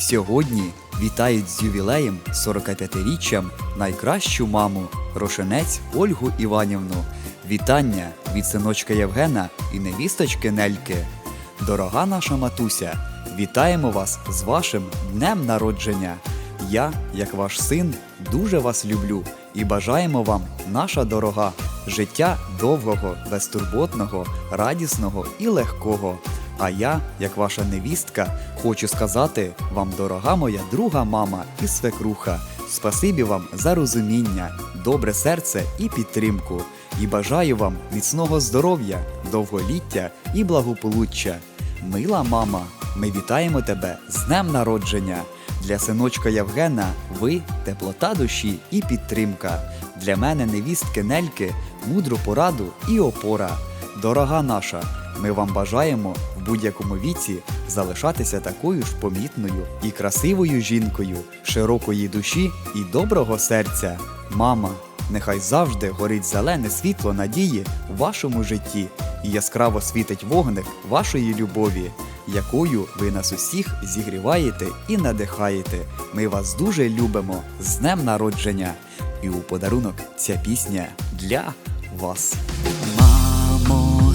Сьогодні вітають з ювілеєм 45-річчям найкращу маму Рошенець Ольгу Іванівну. Вітання від синочка Євгена і невісточки Нельки. Дорога наша матуся, вітаємо вас з вашим днем народження. Я, як ваш син, дуже вас люблю і бажаємо вам, наша дорога, життя довгого, безтурботного, радісного і легкого. А я, як ваша невістка, хочу сказати вам, дорога моя друга мама і свекруха, спасибі вам за розуміння, добре серце і підтримку. І бажаю вам міцного здоров'я, довголіття і благополуччя. Мила мама, ми вітаємо тебе з днем народження. Для синочка Євгена ви теплота душі і підтримка. Для мене невістки Нельки мудру пораду і опора. Дорога наша, ми вам бажаємо в будь-якому віці залишатися такою ж помітною і красивою жінкою, широкої душі і доброго серця. Мама, нехай завжди горить зелене світло надії у вашому житті і яскраво світить вогник вашої любові, якою ви нас усіх зігріваєте і надихаєте. Ми вас дуже любимо з днем народження. І у подарунок ця пісня для вас. Мамо,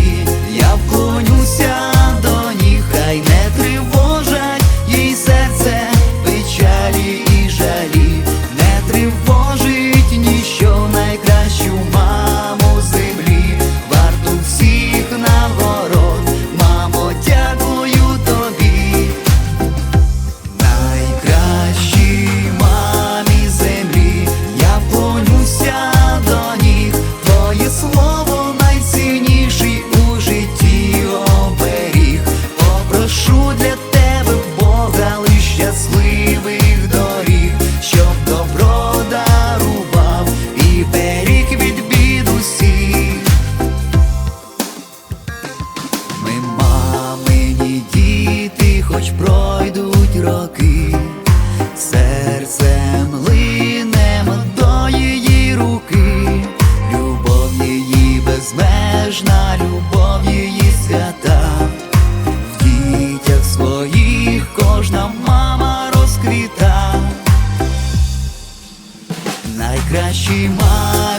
Нема